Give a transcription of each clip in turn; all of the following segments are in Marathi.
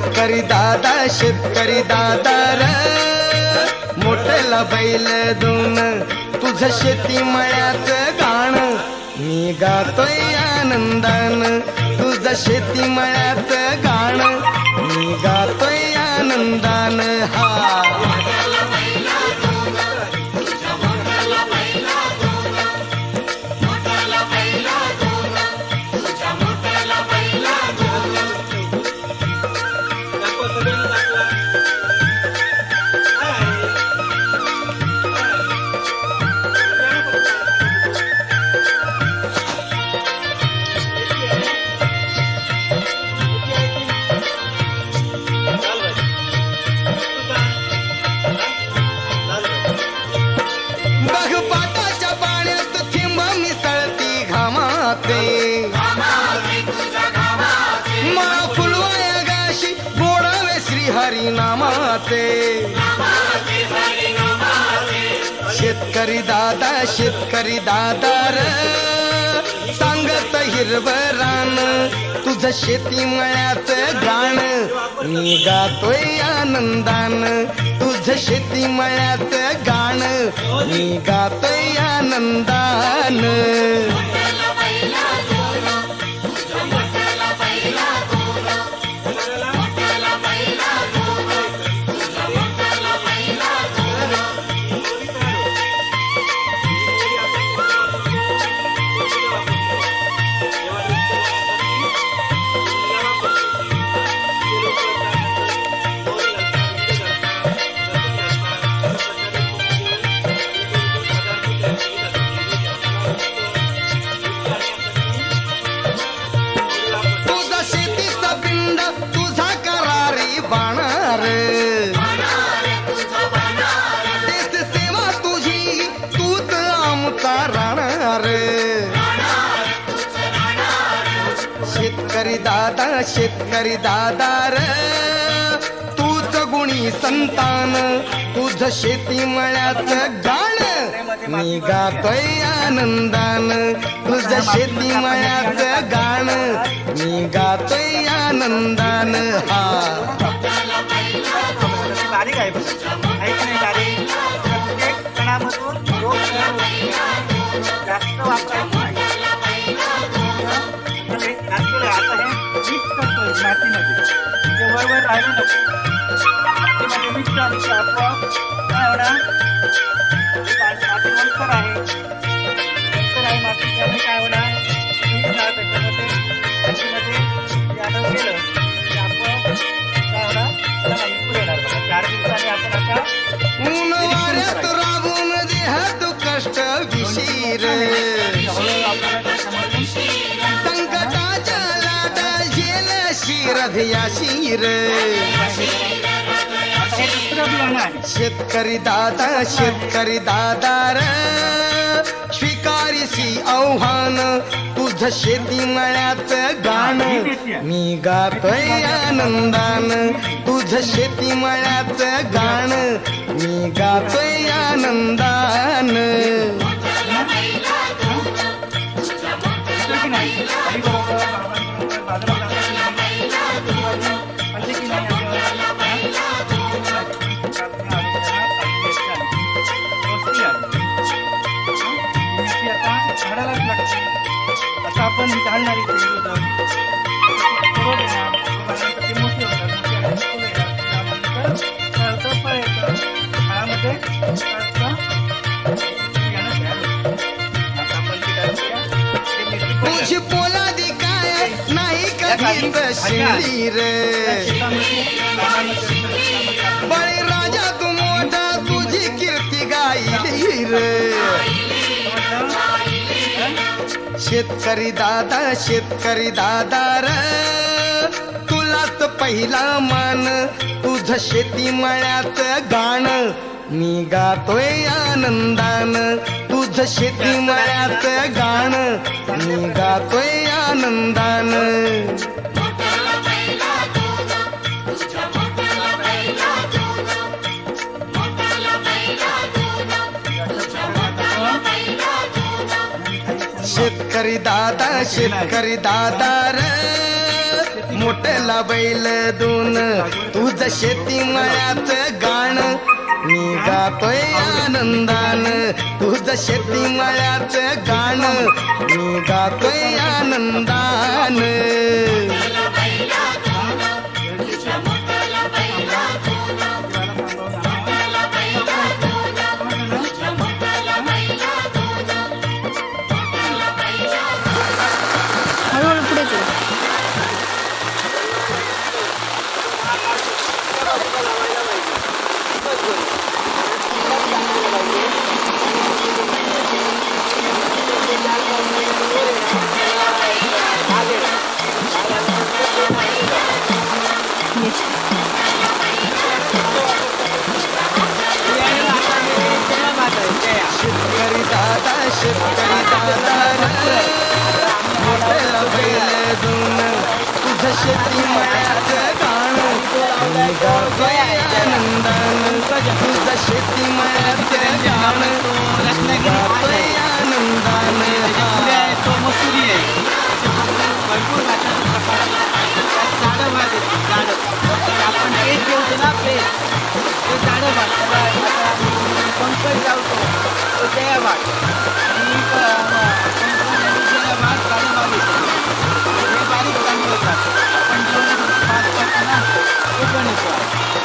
शेतकरी दादा शेतकरी दादा र. मोठ्याला बैल दोन तुझ शेती मळ्याच गाण. मी गातोय आनंदान तुझ शेती मळ्याच गाण. मी गातोय आनंदान. हा. शेतकरी दादा शेतकरी दादा र. सांगत हिरवरान तुझ शेती मळ्याच गाण मी गातोय आनंदान तुझ शेती मळ्याच गाण. मी गातोय आनंदान. दादा शेतकरी दादा र. तूच गुणी संतान तुझ शेती मळ्याच गाण. मी गातोय आनंदान तुझ शेती मळ्याच गाण. मी गातोय आनंदान हा. प्रत्येक जास्त बरोबर राहिलो वर राहिलं नको. मातीमध्ये mix आपोआप काय होणार? आहे. ओलसर आहे माती. त्यामुळे काय होणार? mix त्याच्यामध्ये. मातीमध्ये गेलं, ते आपोआप काय होणार? त्याला input येणार बघा. चार दिवसांनी आपण आता झेल शिर। शेतकरी दादा शेतकरी दादा र। स्वीकारिसी आव्हान तुझ शेती मळ्याच गाण। मी गातोय आनंदान तुझ शेती मळ्याच गाण। मी गातोय आनंदान। पोलादी काय नाही कधीच शिळी रे शेतामध्ये, रानामध्ये, शेतामध्ये आपण बळी राजा तू मोठा तुझी कीर्ती गायली रे शेतकरी दादा शेतकरी दादा र तुलाच पहिला मान तुझ शेती मळ्यात गाण. मी गातोय आनंदान तुझ शेती मळ्यात गाण. मी गातोय आनंदान. शेतकरी दादा शेतकरी दादा र. मोठला बैल दोन तुझ शेती मळ्याच गाण. मी गातोय आनंदान तुझ शेती मळ्याच गाण. मी गातोय आनंदान. शेती मळ्याच गाण आनंदान तुझं शेती मळ्याच गाण आनंदान तो मसुरी आहे भरपूर भाताचे प्रकार आहेत. आपण एक ठेवतो ना ते जाडं भात पंकज लावतो तो करतो ना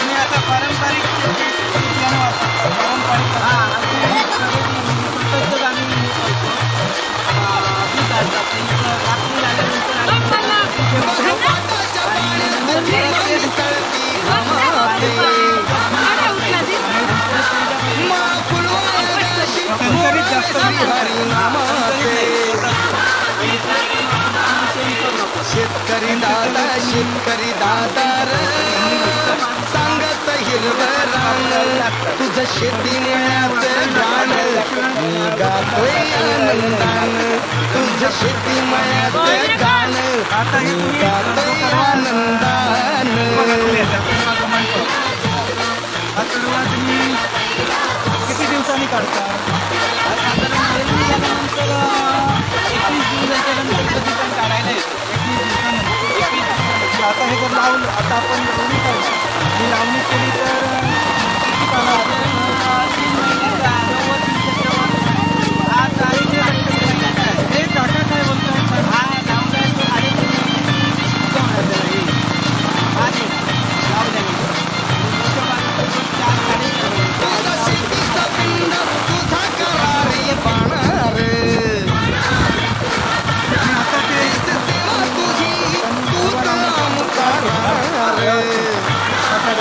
ते आता पारंपरिक शेती विज्ञान वापरतो दादा शेतकरी दादा रे. सांगत हिरवं रान तुझं शेती मळ्यात गाण मी गातोय आनंदान तुझं शेती मळ्यात गाण. मी गातोय आनंदान. काढतो ही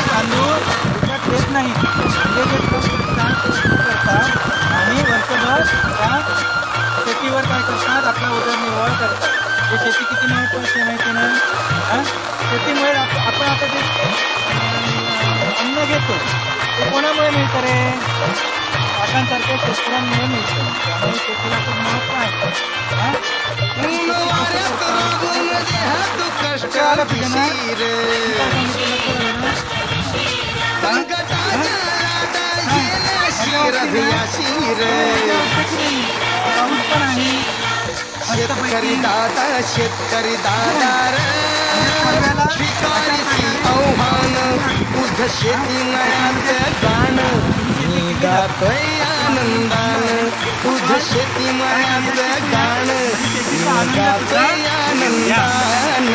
तांदूळ विकत घेत नाही. म्हणजे ते करतात. आणि वर्षभर त्या शेतीवर काय करतात? आपला उदरनिर्वाह करतात. हे शेती किती महत्वाची आहे माहिती ना? हा? शेतीमुळे आप- आपण आता जे अन्न घेतो ते कोणामुळे मिळतं रे? काकांसारख्या शेतकऱ्यांमुळे मिळतं. त्यामुळे शेतीला खूप महत्त्व आहे. हा? कष्ट शिर शेतकरी दादा शेतकरी दादा रे आव्हान तुझ शेती मळ्यात मी गातोय आनंदान तुझ शेती मळ्यात गाण मी गातोय आनंदान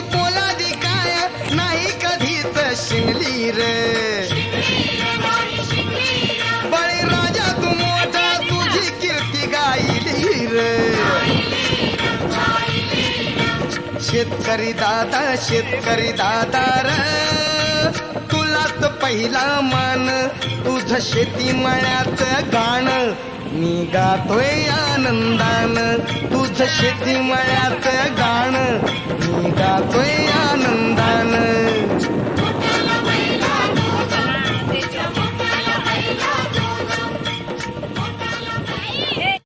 पोलादी काय नाही कधी तर शिंगली रे. बळी राजा तू मोठा तुझी कीर्ती गायली रे. शेतकरी दादा शेतकरी दादा रे. पहिला मान तुझ शेती मळ्यात गाण. मी गातोय आनंदान तुझ शेती मळ्यात गाण. मी गातोय आनंदान.